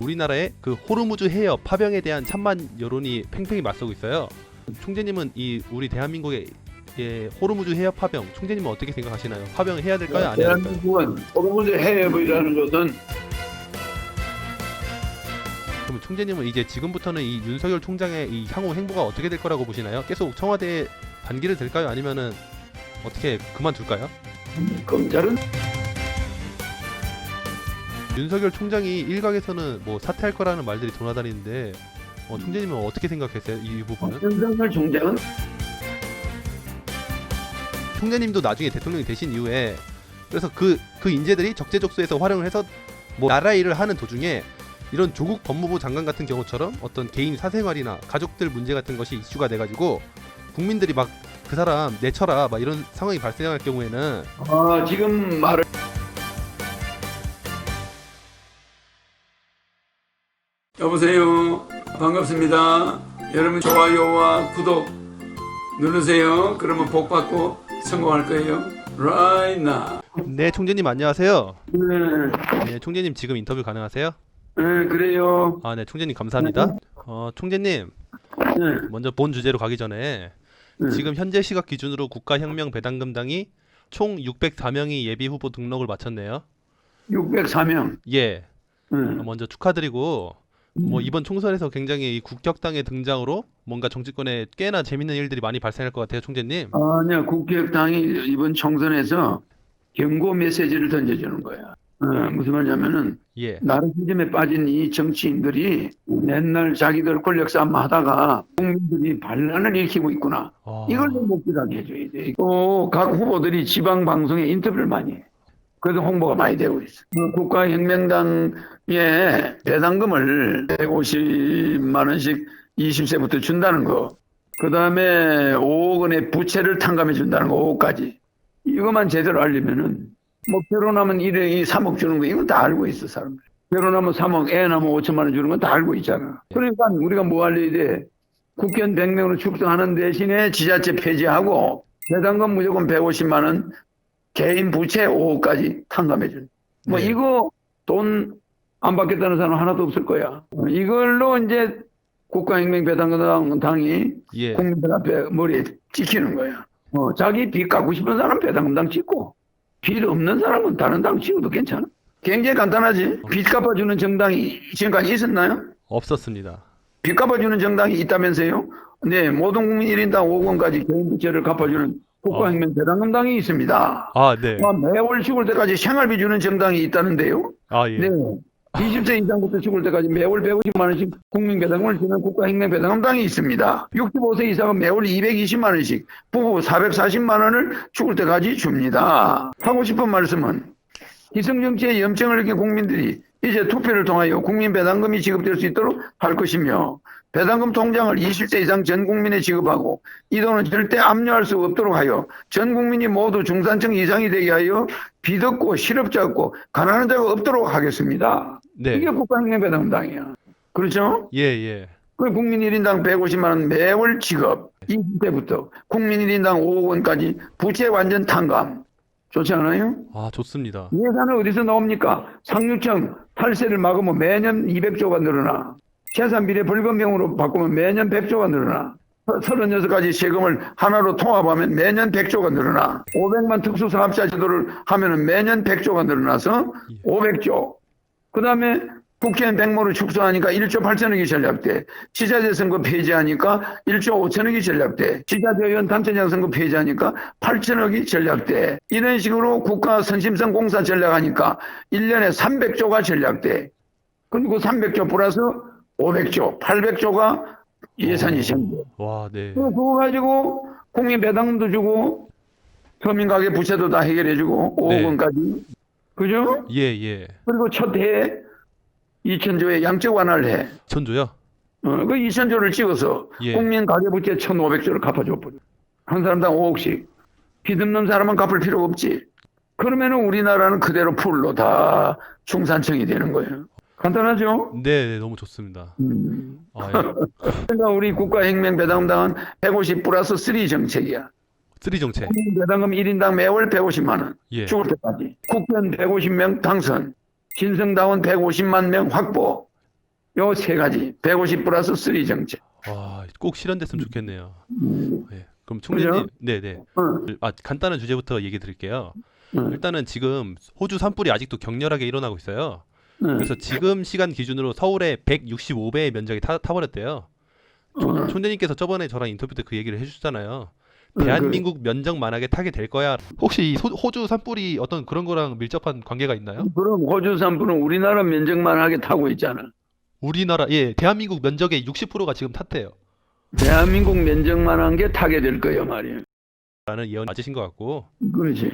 우리나라의 그 호르무즈 해협 파병에 대한 찬반 여론이 팽팽히 맞서고 있어요. 총재님은 이 우리 대한민국의 예, 호르무즈 해협 파병 총재님은 어떻게 생각하시나요? 파병 해야 될까요? 안 해야 될까요? 대한민국은 호르무즈 해협이라는 것은 그럼 총재님은 이제 지금부터는 이 윤석열 총장의 이 향후 행보가 어떻게 될 거라고 보시나요? 계속 청와대에 반기를 될까요? 아니면은 어떻게 그만둘까요? 검찰은 윤석열 총장이 일각에서는 뭐 사퇴할 거라는 말들이 돌아다니는데 어, 총재님은 어떻게 생각했어요? 이 부분은? 윤석열 총장은 총재님도 나중에 대통령이 되신 이후에 그래서 그 그 인재들이 적재적소에서 활용을 해서 뭐 나라 일을 하는 도중에 이런 조국 법무부 장관 같은 경우처럼 어떤 개인 사생활이나 가족들 문제 같은 것이 이슈가 돼가지고 국민들이 막 그 사람 내쳐라 막 이런 상황이 발생할 경우에는 아, 지금 말을 여보세요. 반갑습니다. 여러분 좋아요와 구독 누르세요. 그러면 복 받고 성공할 거예요. Right now. 네 총재님 안녕하세요. 네, 네 총재님 지금 인터뷰 가능하세요? 네, 그래요. 아 네 총재님 감사합니다. 어 총재님 네, 먼저 본 주제로 가기 전에 네. 지금 현재 시각 기준으로 국가혁명 배당금당이 총 604명이 예비 후보 등록을 마쳤네요. 604명. 예, 네. 먼저 축하드리고 뭐 이번 총선에서 굉장히 이 국격당의 등장으로 뭔가 정치권에 꽤나 재밌는 일들이 많이 발생할 것 같아요, 총재님. 아니야, 국회의당이 이번 총선에서 경고 메시지를 던져주는 거야. 어, 무슨 말이냐면은 예, 나르시즘에 빠진 이 정치인들이 맨날 자기들 권력 싸움 하다가 국민들이 반란을 일으키고 있구나. 어, 이걸 좀 목격하게 해줘야 돼. 또 각 후보들이 지방 방송에 인터뷰를 많이 해. 그래서 홍보가 많이 되고 있어. 그 국가혁명당에 배당금을 150만 원씩 20세부터 준다는 거. 그 다음에 5억 원의 부채를 탕감해 준다는 거, 5억까지. 이것만 제대로 알리면은, 뭐, 결혼하면 1회 3억 주는 거, 이건 다 알고 있어, 사람들. 결혼하면 3억, 애 낳으면 5천만 원 주는 건 다 알고 있잖아. 그러니까 우리가 뭐 알려야 돼? 국회의원 100명으로 축소하는 대신에 지자체 폐지하고 배당금 무조건 150만 원 개인 부채 5억까지 탕감해 준. 뭐 네. 이거 돈 안 받겠다는 사람 하나도 없을 거야. 어, 이걸로 이제 국가혁명 배당금 당이 예, 국민들 앞에 머리에 찍히는 거야. 어, 자기 빚 갚고 싶은 사람 배당금당 찍고 빚 없는 사람은 다른 당 찍어도 괜찮아. 굉장히 간단하지. 빚 갚아주는 정당이 지금까지 있었나요? 없었습니다. 빚 갚아주는 정당이 있다면서요? 네, 모든 국민 1인당 5억 원까지 개인 부채를 갚아주는 국가혁명 배당금당이 있습니다. 아, 네. 아, 매월 죽을 때까지 생활비 주는 정당이 있다는데요? 아, 예. 네. 20세 이상부터 죽을 때까지 매월 150만 원씩 국민 배당금을 주는 국가혁명 배당금당이 있습니다. 65세 이상은 매월 220만 원씩, 부부 440만 원을 죽을 때까지 줍니다. 하고 싶은 말씀은 기성정치의 염증을 느낀 국민들이 이제 투표를 통하여 국민 배당금이 지급될 수 있도록 할 것이며 배당금 통장을 20세 이상 전 국민에 지급하고 이 돈은 절대 압류할 수 없도록 하여 전 국민이 모두 중산층 이상이 되게 하여 빚 없고 실업자 없고 가난한 자가 없도록 하겠습니다. 네. 이게 국가혁명 배당금당이야. 그렇죠? 예, 예. 그 국민 1인당 150만 원 매월 지급 20대부터 국민 1인당 5억 원까지 부채 완전 탕감. 좋지 않아요? 아, 좋습니다. 예산은 어디서 나옵니까? 상류층 탈세를 막으면 매년 200조가 늘어나. 재산 비례 벌금형으로 바꾸면 매년 100조가 늘어나. 36가지 세금을 하나로 통합하면 매년 100조가 늘어나. 500만 특수사업자 제도를 하면 매년 100조가 늘어나서 500조. 그 다음에 국회의원 100모를 축소하니까 1조 8천억이 전략돼. 지자체 선거 폐지하니까 1조 5천억이 전략돼. 지자체 의원 단체장 선거 폐지하니까 8천억이 전략돼. 이런 식으로 국가 선심성 공사 전략하니까 1년에 300조가 전략돼. 그리고 300조 플러스 500조, 800조가 예산이 생겨. 와, 네. 그거 가지고 국민 배당금도 주고 서민 가게 부채도 다 해결해 주고 5억 네. 원까지. 그죠? 예, 예. 그리고 첫 해에 2천조의 양적 완화를 해. 천조요? 어, 그 2천조를 찍어서 예. 국민 가계 부채 1,500조를 갚아줘 버려. 한 사람당 5억씩. 빚 없는 사람은 갚을 필요가 없지. 그러면은 우리나라는 그대로 풀로 다 중산층이 되는 거예요. 간단하죠? 네, 네, 너무 좋습니다. 음. 아, 예. 그러니까 우리 국가혁명 배당금당은 150 플러스 3 정책이야. 쓰리 정책. 국민 배당금 1인당 매월 150만 원. 예. 죽을 때까지. 국회의원 150명 당선. 신성당원 150만 명 확보. 요 세 가지 150 플러스 3 정책. 와, 꼭 실현됐으면 좋겠네요. 음. 예. 그럼 총재님, 네, 네. 어, 아, 간단한 주제부터 얘기 드릴게요. 어, 일단은 지금 호주 산불이 아직도 격렬하게 일어나고 있어요. 어, 그래서 지금 시간 기준으로 서울의 165배의 면적이 타, 타버렸대요. 총, 어, 총재님께서 저번에 저랑 인터뷰 때 그 얘기를 해주셨잖아요. 그- 대한민국 면적만하게 타게 될 거야. 혹시 이 소- 호주 산불이 어떤 그런 거랑 밀접한 관계가 있나요? 그럼 호주 산불은 우리나라 면적만 하게 타고 있잖아. 우리나라 예 대한민국 면적의 60%가 지금 탔대요. 대한민국 면적만 한 게 타게 될 거예요, 말이에요. 라는 예언 맞으신 것 같고 그렇지.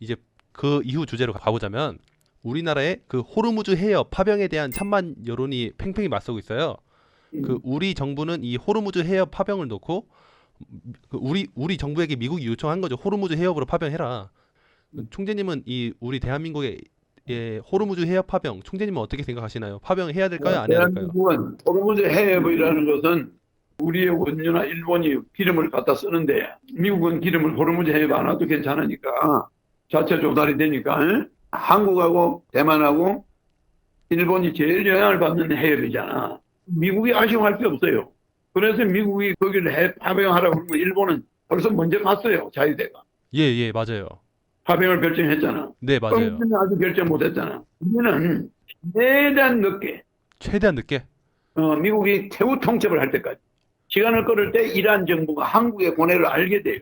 이제 그 이후 주제로 가보자면 우리나라의 그 호르무즈 해협 파병에 대한 찬반 여론이 팽팽히 맞서고 있어요. 그 우리 정부는 이 호르무즈 해협 파병을 놓고 그 우리 우리 정부에게 미국이 요청한 거죠. 호르무즈 해협으로 파병해라. 총재님은 이 우리 대한민국의 예, 호르무즈 해협 파병 총재님은 어떻게 생각하시나요? 파병해야 될까요? 안 해야 될까요? 대한민국은 호르무즈 해협이라는 것은 우리의 원유나 일본이 기름을 갖다 쓰는데 미국은 기름을 호르무즈 해협 안 와도 괜찮으니까 자체 조달이 되니까 에? 한국하고 대만하고 일본이 제일 영향을 받는 해협이잖아. 미국이 아쉬워할 게 없어요. 그래서 미국이 거기를 해 파병하라고 그러면 일본은 벌써 먼저 갔어요. 자유대가. 예, 예, 맞아요. 파병을 결정했잖아. 네, 맞아요. 뻥치는 아직 결정 못했잖아. 우리는 최대한 늦게 최대한 늦게. 어, 미국이 태후 통첩을 할 때까지 시간을 끌을 때 이란 정부가 한국의 고뇌를 알게 돼요.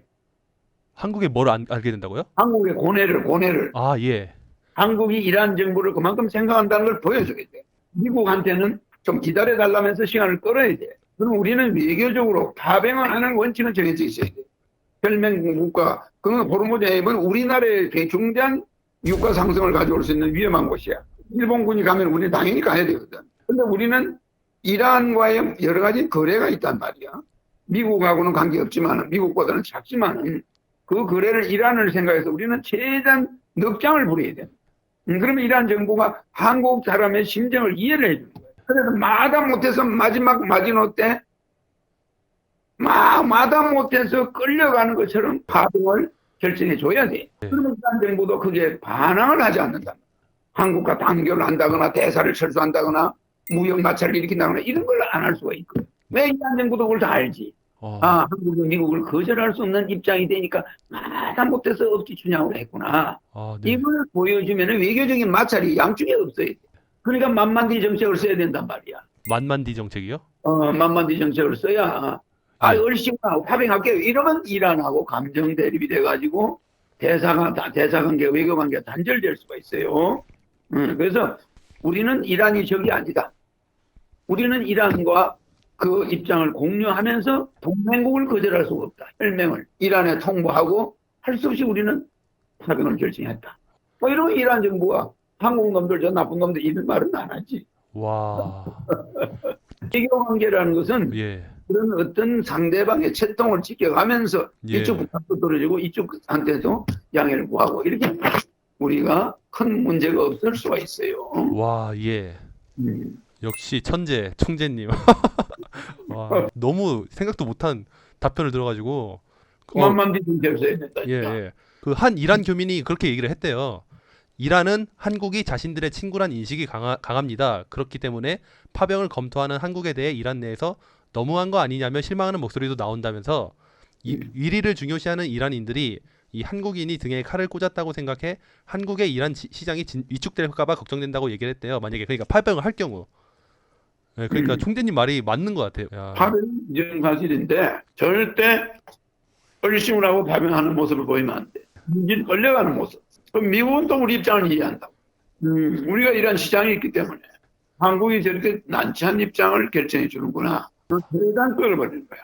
한국에 뭘 안, 알게 된다고요? 한국의 고뇌를 고뇌를 아, 예. 한국이 이란 정부를 그만큼 생각한다는 걸 보여주게 돼. 미국한테는 좀 기다려 달라면서 시간을 끌어야 돼. 그럼 우리는 외교적으로 파병을 하는 원칙은 정해져 있어야 돼. 혈맹 국가 그 호르무즈 해협은 우리나라의 대중대한 유가 상승을 가져올 수 있는 위험한 곳이야. 일본군이 가면 우리는 당연히 가야 되거든. 근데 우리는 이란과의 여러 가지 거래가 있단 말이야. 미국하고는 관계없지만 미국보다는 작지만은 그 거래를 이란을 생각해서 우리는 최대한 넉장을 부려야 돼. 음, 그러면 이란 정부가 한국 사람의 심정을 이해를 해주는 거예요. 그래서 마다 못해서 마지막 마지노 때막 마다 못해서 끌려가는 것처럼 파병을 결정해 줘야 돼. 네. 그러면 이란 정부도 그게 반항을 하지 않는다. 한국과 단결을 한다거나 대사를 철수한다거나 무역 마찰을 일으킨다거나 이런 걸 안 할 수가 있거든. 왜 이란 정부도 그걸 다 알지? 어, 아, 한국이 미국을 거절할 수 없는 입장이 되니까 마다 못해서 억지 춘향을 했구나. 아, 네. 이걸 보여주면 외교적인 마찰이 양쪽에 없어야 돼. 그러니까 만만디 정책을 써야 된단 말이야. 만만디 정책이요? 어, 만만디 정책을 써야 아, 네. 얼씨구나 파병할게요. 이러면 이란하고 감정 대립이 돼가지고 대사관 대사관계 외교관계가 단절될 수가 있어요. 음, 그래서 우리는 이란이 적이 아니다. 우리는 이란과 그 입장을 공유하면서 동맹국을 거절할 수가 없다. 혈맹을 이란에 통보하고 할 수 없이 우리는 파병을 결정했다. 뭐 이러면 이란 정부가 한국 놈들 저 나쁜 놈들 이런 말은 안 하지. 와. 외교 관계라는 것은 예. 그런 어떤 상대방의 채통을 지켜가면서 예. 이쪽 부탁도 들어주고 이쪽한테도 양해를 구하고 이렇게 우리가 큰 문제가 없을 수가 있어요. 와, 예. 음. 역시 천재 총재님. 와, 너무 생각도 못한 답변을 들어가지고. 어, 그만만 뒤집어 써야 된다. 예, 예. 그 한 이란 교민이 그렇게 얘기를 했대요. 이란은 한국이 자신들의 친구란 인식이 강하, 강합니다. 그렇기 때문에 파병을 검토하는 한국에 대해 이란 내에서 너무한 거 아니냐며 실망하는 목소리도 나온다면서 이, 음. 위리를 중요시하는 이란인들이 이 한국인이 등에 칼을 꽂았다고 생각해 한국의 이란 지- 시장이 진- 위축될까봐 걱정된다고 얘기를 했대요. 만약에 그러니까 파병을 할 경우. 예, 그러니까 음. 총재님 말이 맞는 것 같아요. 야. 파병 이전 사실인데 절대 얼씨구나 하고 파병하는 모습을 보이면 안 돼. 이제 끌려가는 모습. 그럼 미국은 또 우리 입장을 이해한다고. 음, 우리가 이런 시장이 있기 때문에 한국이 저렇게 난처한 입장을 결정해 주는구나. 대단 끌어버리는 거야.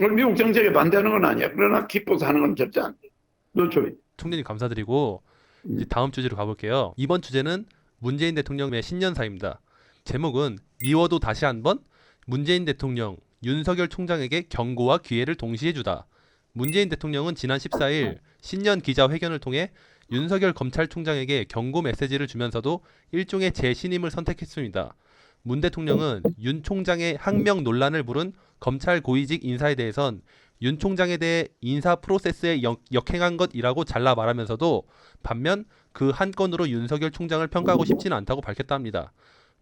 오늘 미국 정책에 반대하는 건 아니야. 그러나 기뻐서 하는 건 절대 안 돼. 노초이. 총재님 감사드리고 음. 이제 다음 주제로 가볼게요. 이번 주제는 문재인 대통령의 신년사입니다. 제목은 미워도 다시 한번 문재인 대통령 윤석열 총장에게 경고와 기회를 동시에 주다. 문재인 대통령은 지난 14일 신년 기자회견을 통해 윤석열 검찰총장에게 경고 메시지를 주면서도 일종의 재신임을 선택했습니다. 문 대통령은 윤 총장의 항명 논란을 부른 검찰 고위직 인사에 대해선 윤 총장에 대해 인사 프로세스에 역, 역행한 것이라고 잘라 말하면서도 반면 그 한 건으로 윤석열 총장을 평가하고 싶지는 않다고 밝혔답니다.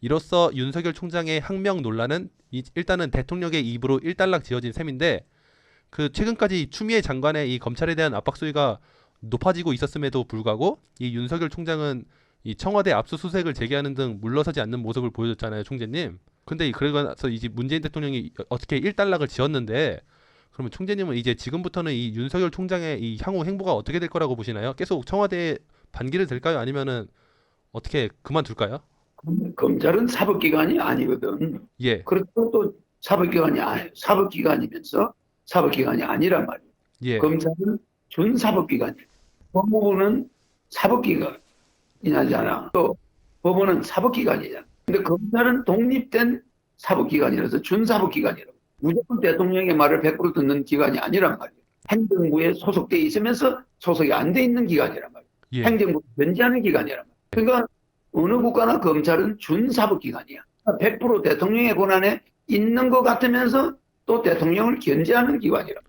이로써 윤석열 총장의 항명 논란은 이- 일단은 대통령의 입으로 일단락 지어진 셈인데 그 최근까지 추미애 장관의 이 검찰에 대한 압박 수위가 높아지고 있었음에도 불구하고 이 윤석열 총장은 이 청와대 압수수색을 제기하는 등 물러서지 않는 모습을 보여줬잖아요, 총재님. 근데 이- 그러고 나서 이제 문재인 대통령이 어떻게 일단락을 지었는데 그러면 총재님은 이제 지금부터는 이 윤석열 총장의 이 향후 행보가 어떻게 될 거라고 보시나요? 계속 청와대에 반기를 될까요? 아니면은 어떻게 그만둘까요? 검찰은 사법기관이 아니거든. 예, 그렇다고 또 사법기관이 아니, 사법기관이면서 사법기관이 아니란 말이에요. 예, 검찰은 준사법기관이에요. 법무부는 사법기관이잖아. 또 법원은 사법기관이잖아. 근데 검찰은 독립된 사법기관이라서 준사법기관이라고. 무조건 대통령의 말을 100% 듣는 기관이 아니란 말이에요. 행정부에 소속돼 있으면서 소속이 안 돼 있는 기관이란 말이에요. 예, 행정부 견제하는 기관이란 말이에요. 그러니까 어느 국가나 검찰은 준사법기관이야. 100% 대통령의 권한에 있는 것 같으면서 또 대통령을 견제하는 말이야.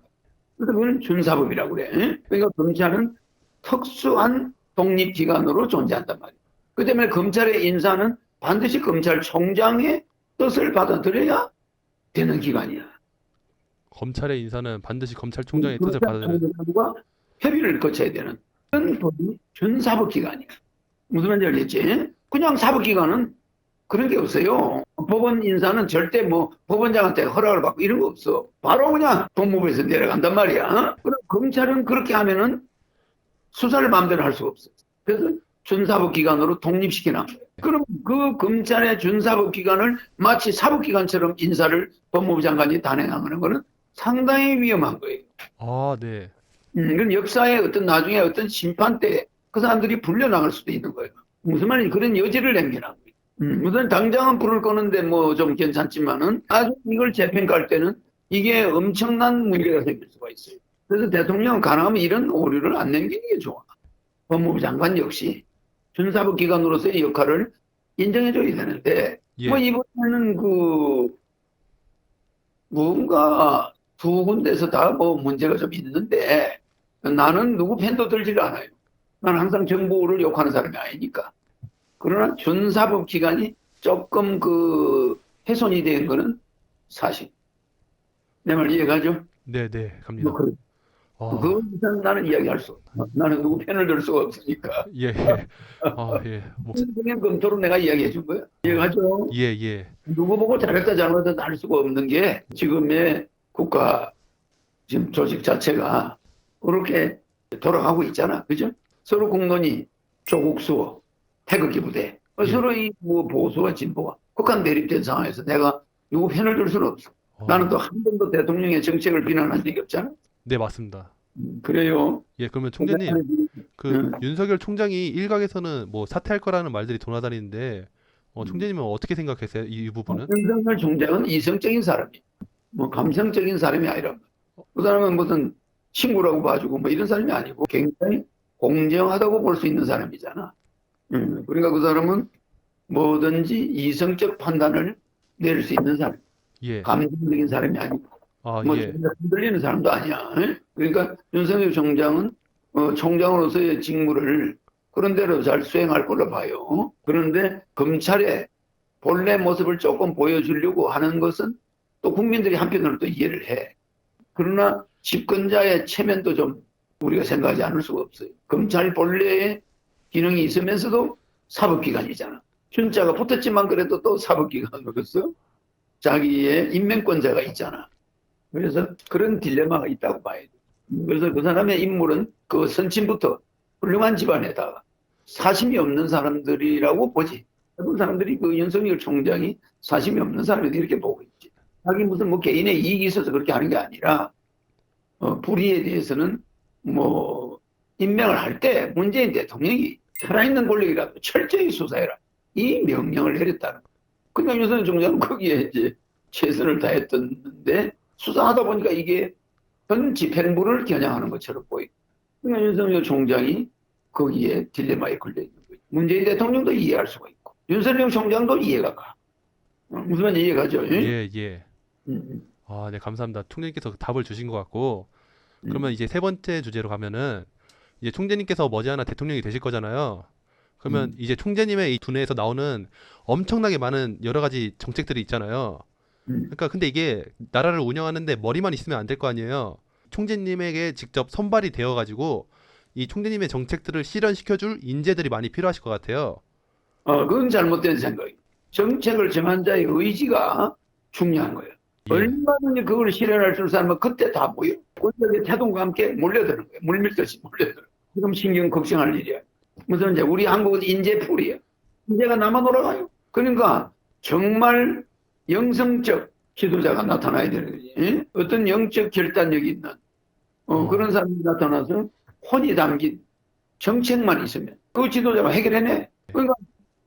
그래서 그건 준사법이라고 그래. 그러니까 검찰은 특수한 독립기관으로 존재한단 말이야. 그 때문에 검찰의 인사는 반드시 검찰총장의 뜻을 받아들여야 되는 기관이야. 검찰의 인사는 반드시 검찰총장의 뜻을 받아야 되는. 협의를 거쳐야 되는 그런 법이 준사법기관이야. 무슨 말인지 알겠지? 그냥 사법기관은 그런 게 없어요. 법원 인사는 절대 뭐 법원장한테 허락을 받고 이런 거 없어. 바로 그냥 법무부에서 내려간단 말이야. 어? 그럼 검찰은 그렇게 하면은 수사를 마음대로 할 수가 없어. 그래서 준사법기관으로 독립시키나. 그럼 그 검찰의 준사법기관을 마치 사법기관처럼 인사를 법무부 장관이 단행하는 거는 상당히 위험한 거예요. 아, 네. 음, 이건 역사의 어떤 나중에 어떤 심판 때 그 사람들이 불려나갈 수도 있는 거예요. 무슨 말인지 그런 여지를 거예요. 음, 우선 당장은 불을 끄는데 뭐 좀 괜찮지만은 아주 이걸 재평가할 때는 이게 엄청난 문제가 생길 수가 있어요. 그래서 대통령은 가능하면 이런 오류를 안 남기는 게 좋아. 법무부 장관 역시 준사법 기관으로서의 역할을 인정해줘야 되는데 예, 뭐 이번에는 그 뭔가 두 군데서 다 뭐 문제가 좀 있는데 나는 누구 편도 들지를 않아요. 나는 항상 정부를 욕하는 사람이 아니니까. 그러나 준사법 기관이 조금 그 훼손이 된 거는 사실. 내 말 이해가죠? 네, 네, 갑니다. 뭐 그, 아, 그 이상 나는 이야기할 수 없어. 나는 누구 편을 들 수가 없으니까. 예, 예. 아, 예. 뭐, 선생님 검토로 내가 이야기해 준 거야. 이해가죠? 예, 예. 누구 보고 잘했다 잘못했다 할 수가 없는 게 지금의 국가 지금 조직 자체가 그렇게 돌아가고 있잖아. 그죠? 서로 공론이 조국 수호, 태극기 부대. 어, 예. 서로 이 뭐 보수와 진보가 극한 대립된 상황에서 내가 누구 편을 들 수는 없어. 어, 나는 또 한 번도 대통령의 정책을 비난한 적이 없잖아. 네, 맞습니다. 음, 그래요. 예, 그러면 총재님, 그 음. 윤석열 총장이 일각에서는 뭐 사퇴할 거라는 말들이 돌아다니는데 어, 총재님은 어떻게 생각하세요? 이, 이 부분은? 윤석열 총장은 이성적인 사람이, 뭐 감성적인 사람이 아니라 그 사람은 무슨 친구라고 봐주고 뭐 이런 사람이 아니고 굉장히 공정하다고 볼 수 있는 사람이잖아. 음, 그러니까 그 사람은 뭐든지 이성적 판단을 내릴 수 있는 사람, 예. 감정적인 사람이 아니고 아, 뭐 예. 흔들리는 사람도 아니야. 에? 그러니까 윤석열 총장은 어, 총장으로서의 직무를 그런 대로 잘 수행할 걸로 봐요. 그런데 검찰의 본래 모습을 조금 보여주려고 하는 것은 또 국민들이 한편으로 또 이해를 해. 그러나 집권자의 체면도 좀 우리가 생각하지 않을 수가 없어요. 검찰 본래의 기능이 있으면서도 사법기관이잖아. 준자가 붙었지만 그래도 또 사법기관으로서 자기의 인명권자가 있잖아. 그래서 그런 딜레마가 있다고 봐야 돼. 그래서 그 사람의 인물은 그 선친부터 훌륭한 집안에다가 사심이 없는 사람들이라고 보지. 대부분 사람들이 그 윤석열 총장이 사심이 없는 사람이 이렇게 보고 있지. 자기 무슨 뭐 개인의 이익이 있어서 그렇게 하는 게 아니라 어, 불의에 대해서는 뭐 임명을 할 때 문재인 대통령이 살아있는 권력이라도 철저히 수사해라. 이 명령을 내렸다는 거. 그러니까 윤석열 총장은 거기에 이제 최선을 다했던데 수사하다 보니까 이게 전 집행부를 겨냥하는 것처럼 보이고 그러니까 윤석열 총장이 거기에 딜레마에 걸려 있는 거예요. 문재인 대통령도 이해할 수가 있고 윤석열 총장도 이해가 가. 어, 무슨 말인지 이해가죠? 예? 예, 예. 음, 아, 네, 감사합니다. 총재님께서 답을 주신 것 같고, 음. 그러면 이제 세 번째 주제로 가면은 이제 총재님께서 머지않아 대통령이 되실 거잖아요. 그러면 음. 이제 총재님의 이 두뇌에서 나오는 엄청나게 많은 여러 가지 정책들이 있잖아요. 음. 그러니까 근데 이게 나라를 운영하는데 머리만 있으면 안 될 거 아니에요. 총재님에게 직접 선발이 되어 가지고 이 총재님의 정책들을 실현시켜 줄 인재들이 많이 필요하실 것 같아요. 어, 그건 잘못된 생각이에요. 정책을 정한 자의 의지가 중요한 거예요. 예. 얼마든지 그걸 실현할 수 있는 사람은 그때 다 보여. 권력의 태동과 함께 몰려드는 거예요. 물밀듯이 몰려들어. 지금 신경 걱정할 일이야. 무슨 이제 우리 한국은 인재풀이야. 인재가 남아 돌아가요. 그러니까 정말 영성적 지도자가 나타나야 되는 거지. 예? 어떤 영적 결단력이 있는 어, 어. 그런 사람이 나타나서 혼이 담긴 정책만 있으면 그 지도자가 해결해내. 그러니까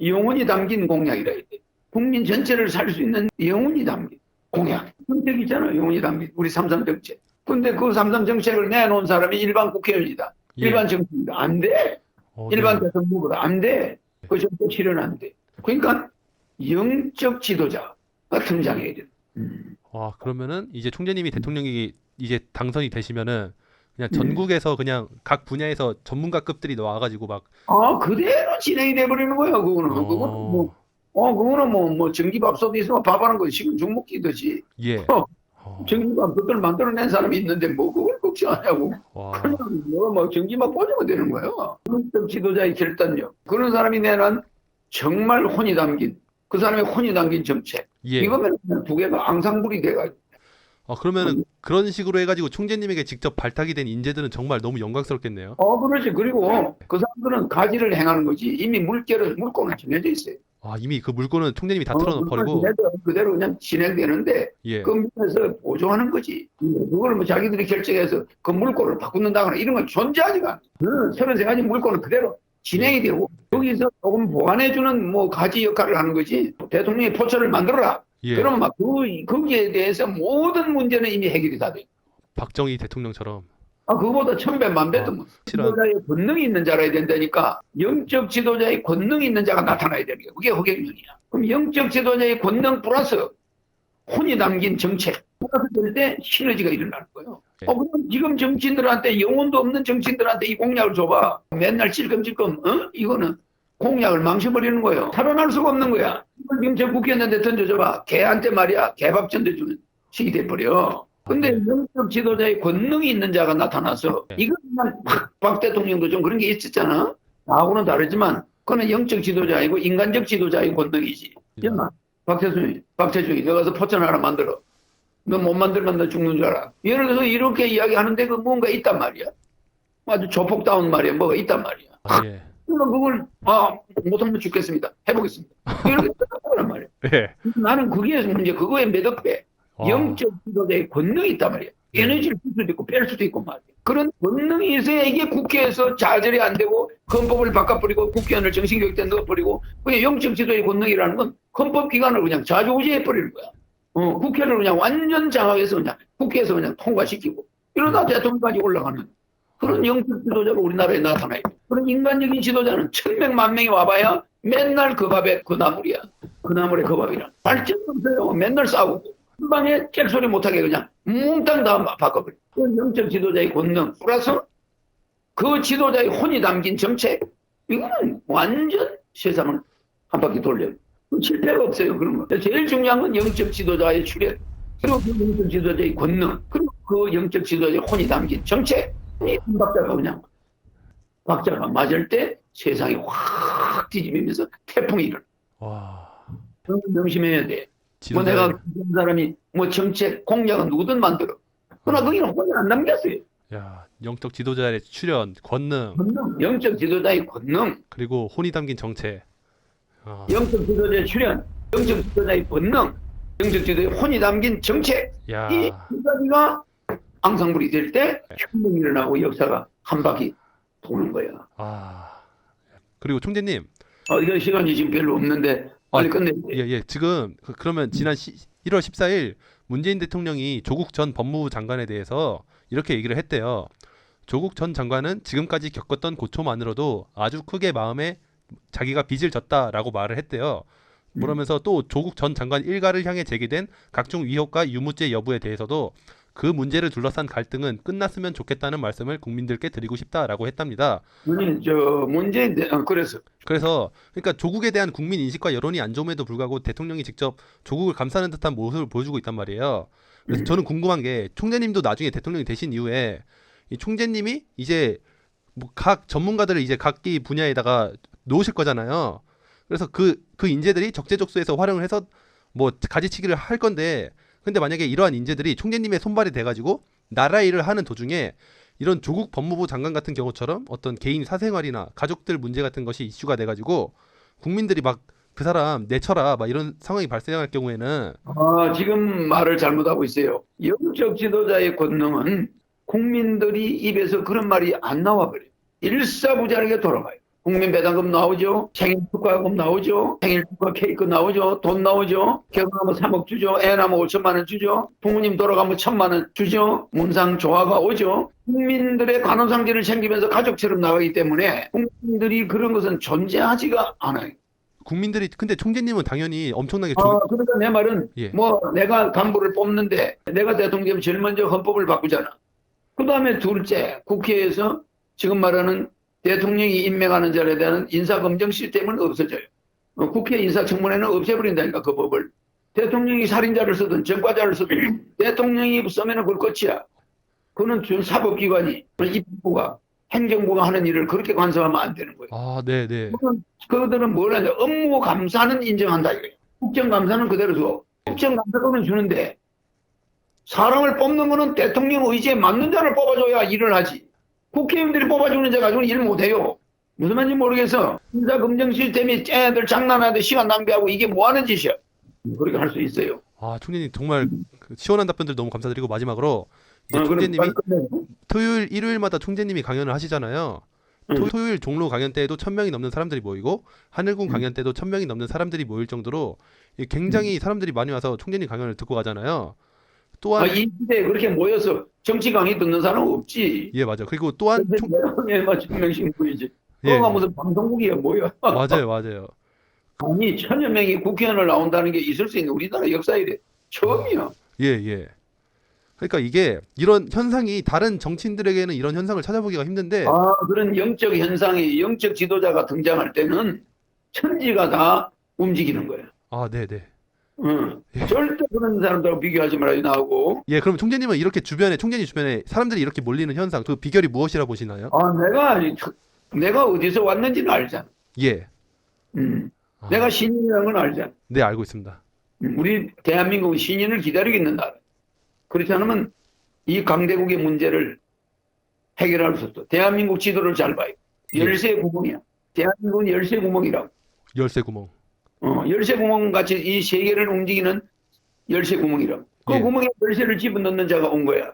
영혼이 담긴 공약이라 해야 돼. 국민 전체를 살 수 있는 영혼이 담긴 공약. 영혼이 담긴 우리 삼삼 정책. 근데 그 삼삼 정책을 내놓은 사람이 일반 국회의원이다. 예. 일반 정치인다. 안 돼. 어, 일반 네. 대선 후보다. 안 돼. 그 정책 실현 안 돼. 그러니까 영적 지도자가 등장해야 돼. 음. 와 그러면은 이제 총재님이 대통령이 이제 당선이 되시면은 그냥 음. 전국에서 그냥 각 분야에서 전문가급들이 나와가지고 막 아, 그대로 진행이 돼버리는 거야, 그거는. 어. 그거는 뭐, 어, 그거는 뭐, 뭐, 전기밥솥 있으면 밥하는 거 지금 중목기듯이. 예. 어. 어, 전기밥솥을 만들어낸 사람이 있는데 뭐, 그걸 걱정하냐고. 와. 그냥 뭐, 뭐 전기만 꽂으면 되는 거예요. 그런 지도자의 결단력. 그런 사람이 내는 정말 혼이 담긴, 그 사람의 혼이 담긴 정책. 예. 이거면 두 개가 앙상블이 돼가지고. 어 그러면은 그런 식으로 해가지고 총재님에게 직접 발탁이 된 인재들은 정말 너무 영광스럽겠네요. 어, 그렇지. 그리고 그 사람들은 가지를 행하는 거지. 이미 물결을, 물꼬는 정해져 있어요. 와 이미 그 물건은 총재님이 다 어, 틀어버리고 그대로, 그대로 그냥 진행되는데 예. 그 밑에서 보조하는 거지. 그걸 뭐 자기들이 결정해서 그 물꼬를 바꾼다거나 이런 건 존재하지가 않아. 그 서른 세 가지 물꼬는 그대로 진행이 되고 여기서 조금 보완해주는 뭐 가지 역할을 하는 거지. 대통령이 포철을 만들어라. 예. 그러면 막 그, 거기에 대해서 모든 문제는 이미 해결이 다 돼. 박정희 대통령처럼 아, 그거보다 천배 만배 더 뭐. 실한 지도자의 권능이 있는 자라야 된다니까 영적 지도자의 권능이 있는 자가 나타나야 되는 거야. 그게 허경영이야. 그럼 영적 지도자의 권능 플러스 혼이 담긴 정책 플러스 될때 시너지가 일어나는 거예요. 네. 어, 그럼 지금 정치인들한테 영혼도 없는 정치인들한테 이 공약을 줘봐. 맨날 찔끔찔끔 어? 이거는 공약을 망쳐버리는 거예요. 살아날 수가 없는 거야. 저 국회의원한테 던져줘봐. 개한테 말이야. 개밥 던져주는 식이 돼버려. 근데 아, 네. 영적 지도자의 권능이 있는 자가 나타나서 네. 이거 그냥 박, 박 대통령도 좀 그런 게 있었잖아. 나하고는 다르지만 그거는 영적 지도자 아니고 인간적 지도자의 권능이지. 야, 박태순이, 박태준이 너 가서 포천 하나 만들어. 너 못 만들면 너 죽는 줄 알아. 예를 들어서 이렇게 이야기하는데 그 뭔가 있단 말이야. 아주 조폭다운 말이야. 뭐가 있단 말이야. 아, 예. 그러면 그걸 아 못하면 죽겠습니다. 해보겠습니다. 이렇게 생각하란 말이야. 예. 나는 그게 문제. 그거에 매덕 배. 와. 영적 지도자의 권능이 있단 말이야. 네. 에너지를 줄 수도 있고 뺄 수도 있고 말이야. 그런 권능이 있어야 이게 국회에서 좌절이 안 되고 헌법을 바꿔버리고 국회의원을 정신교육대 넣어버리고 그냥 영적 지도의 권능이라는 건 헌법 기관을 그냥 좌지우지해버리는 거야. 어, 국회를 그냥 완전 장악해서 그냥 국회에서 그냥 통과시키고 이러다 대통령까지 올라가는 그런 영적 지도자가 우리나라에 나타나요. 그런 인간적인 지도자는 천백만 명이 와봐야 맨날 그 밥에 그 나물이야. 그 나물에 그 밥이라. 발전도 없어요. 맨날 싸우고. 한 방에 잭소리 못하게 그냥 몽땅 다 바꿔버려. 그 영적 지도자의 권능 플러스 그 지도자의 혼이 담긴 정책 이거는 완전 세상을 한 바퀴 돌려요. 그 실패가 없어요. 그런 거. 제일 중요한 건 영적 지도자의 출현 그리고 그 영적 지도자의 권능 그리고 그 영적 지도자의 혼이 담긴 정책 박자가 그냥 박자가 맞을 때 세상이 확 뒤집히면서 태풍이 일어나. 와. 명심해야 돼. 뭐 내가 그런 사람이 뭐 정책 공약은 누구든 만들어. 그러나 거기는 혼자 안 남겼어요. 야 영적 지도자의 출현 권능 권능, 영적 지도자의 권능, 그리고 혼이 담긴 정책. 아, 영적 지도자의 출현, 영적 지도자의 권능, 영적 지도자의 혼이 담긴 정책. 야. 이 두 가지가 앙상블이 될 때 혁명이 일어나고 역사가 한 바퀴 도는 거야. 아. 그리고 총재님 어, 이건 시간이 지금 별로 없는데 빨리 아, 끝내야 돼. 예, 예. 지금 그, 그러면 지난 시, 1월 14일 문재인 대통령이 조국 전 법무부 장관에 대해서 이렇게 얘기를 했대요. 조국 전 장관은 지금까지 겪었던 고초만으로도 아주 크게 마음에 자기가 빚을 졌다라고 말을 했대요. 그러면서 또 조국 전 장관 일가를 향해 제기된 각종 위협과 유무죄 여부에 대해서도 그 문제를 둘러싼 갈등은 끝났으면 좋겠다는 말씀을 국민들께 드리고 싶다라고 했답니다. 아니 저 문제 어, 그래서 그래서 그러니까 조국에 대한 국민 인식과 여론이 안 좋음에도 불구하고 대통령이 직접 조국을 감싸는 듯한 모습을 보여주고 있단 말이에요. 그래서 저는 궁금한 게 총재님도 나중에 대통령이 되신 이후에 이 총재님이 이제 뭐 각 전문가들을 이제 각기 분야에다가 놓으실 거잖아요. 그래서 그 그 인재들이 적재적소에서 활용을 해서 뭐 가지치기를 할 건데 근데 만약에 이러한 인재들이 총재님의 손발이 돼가지고 나라 일을 하는 도중에 이런 조국 법무부 장관 같은 경우처럼 어떤 개인 사생활이나 가족들 문제 같은 것이 이슈가 돼가지고 국민들이 막 그 사람 내쳐라 막 이런 상황이 발생할 경우에는 아, 지금 말을 잘못하고 있어요. 영적 지도자의 권능은 국민들이 입에서 그런 말이 안 나와 버려요. 일사부자하게 돌아가요. 국민 배당금 나오죠. 생일 축하금 나오죠. 생일 축하 케이크 나오죠. 돈 나오죠. 결혼하면 3억 주죠. 애 낳으면 5천만 원 주죠. 부모님 돌아가면 천만 원 주죠. 문상 조화가 오죠. 국민들의 관원상제를 챙기면서 가족처럼 나가기 때문에 국민들이 그런 것은 존재하지가 않아요. 국민들이 근데 총재님은 당연히 엄청나게 조, 아, 그러니까 내 말은 예. 뭐 내가 간부를 뽑는데 내가 대통령 제일 먼저 헌법을 바꾸잖아. 그 다음에 둘째 국회에서 지금 말하는 대통령이 임명하는 자에 대한 인사검증 시스템은 없어져요. 어, 국회 인사청문회는 없애버린다니까 그 법을. 대통령이 살인자를 쓰든 전과자를 쓰든 대통령이 쓰면 그걸 끝이야. 그는 준 사법기관이 입부가 행정부가 하는 일을 그렇게 간섭하면 안 되는 거예요. 아, 네, 네. 그들은 뭘 하냐 업무 감사는 인정한다 이거예요. 국정 감사는 그대로 줘. 국정 감사권은 주는데 사람을 뽑는 거는 대통령 의지에 맞는 자를 뽑아줘야 일을 하지. 국회의원들이 뽑아주는 자 가지고는 일 못해요. 무슨 말인지 모르겠어. 인사 검증 시스템이 쟤들 장난하듯 시간 낭비하고 이게 뭐 하는 짓이야. 그렇게 할 수 있어요. 아, 총재님 정말 그 시원한 답변들 너무 감사드리고 마지막으로 이제 어, 그럼 총재님이. 토요일 일요일마다 총재님이 강연을 하시잖아요. 음. 토, 토요일 종로 강연 때에도 천 명이 넘는 사람들이 모이고 하늘궁 강연 때도 천 명이 넘는 사람들이 모일 정도로 이 굉장히 사람들이 많이 와서 총재님 강연을 듣고 가잖아요. 또한 아, 이 시대에 그렇게 모여서 정치 강의 듣는 사람 은 없지. 예 맞아. 그리고 또한 총, 내가 증명신 분이지. 예 그거가 무슨 방송국이야 뭐야. 맞아요 맞아요. 아니 천여 명이 국회의원을 나온다는 게 있을 수 있는 우리나라 역사에 처음이야. 예 예. 그러니까 이게 이런 현상이 다른 정치인들에게는 이런 현상을 찾아보기가 힘든데 아 그런 영적 현상이 영적 지도자가 등장할 때는 천지가 다 움직이는 거야. 아 네 네. 응. 절대 그런 사람들하고 비교하지 말아야 나오고. 예 그럼 총재님은 이렇게 주변에 총재님 주변에 사람들이 이렇게 몰리는 현상 그 비결이 무엇이라 보시나요? 아 내가 내가 어디서 왔는지는 알잖아. 예. 음. 아, 내가 신인이라는 건 알잖아. 네 알고 있습니다. 음, 우리 대한민국은 신인을 기다리고 있는 나라. 그렇지 않으면 이 강대국의 문제를 해결할 수 없어. 대한민국 지도를 잘 봐요. 열쇠 구멍이야. 대한민국은 열쇠 구멍이라고. 열쇠 구멍. 어, 열쇠 구멍 같이 이 세계를 움직이는 열쇠 구멍이라고. 그 예. 구멍에 열쇠를 집어 넣는 자가 온 거야.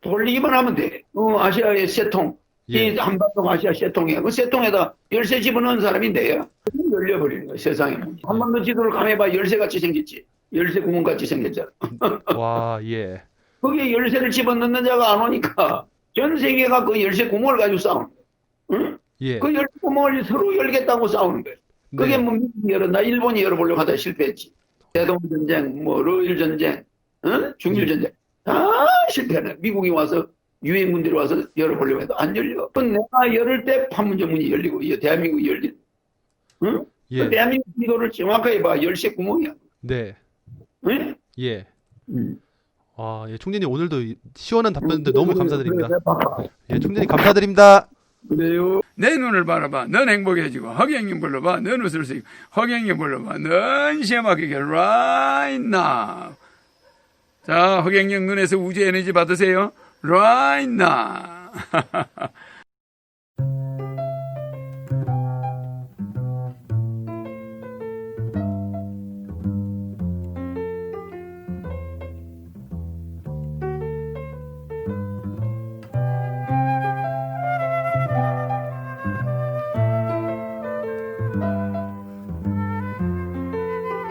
돌리기만 하면 돼. 어, 아시아의 세통. 예. 이 한반도 아시아 세통이야. 그 세통에다 열쇠 집어 넣은 사람이 내야. 그럼 열려버리는 거야, 세상에. 한반도 지도를 감해봐 열쇠 같이 생겼지. 열쇠 구멍 같이 생겼잖아. 와 예. 거기에 열쇠를 집어 넣는 자가 안 오니까 전 세계가 그 열쇠 구멍을 가지고 싸우는 거야. 응? 예. 그 열쇠 구멍을 서로 열겠다고 싸우는 거야. 그게 네. 뭐 미국이 열었나 일본이 열어보려고 하다 실패했지. 대동 전쟁, 뭐 러일 전쟁, 어? 중일 예. 전쟁 다 실패네. 미국이 와서 유엔 군들이 와서 열어보려고 해도 안 열려. 그 내가 열을 때 판문점 문이 열리고 이 대한민국이 열린. 응? 예. 그 대한민국 지도를 정확하게 봐. 열쇠 구멍이야. 네. 응? 예. 음. 아, 예, 총재님 오늘도 이 시원한 답변들 너무 그래, 감사드립니다. 예, 총재님 감사드립니다. 그래요. 내 눈을 바라봐. 넌 행복해지고 허경영 불러봐. 넌 웃을 수 있고 허경영 불러봐. 넌 시험하게 right now. 자, 허경영 눈에서 우주 에너지 받으세요. right now.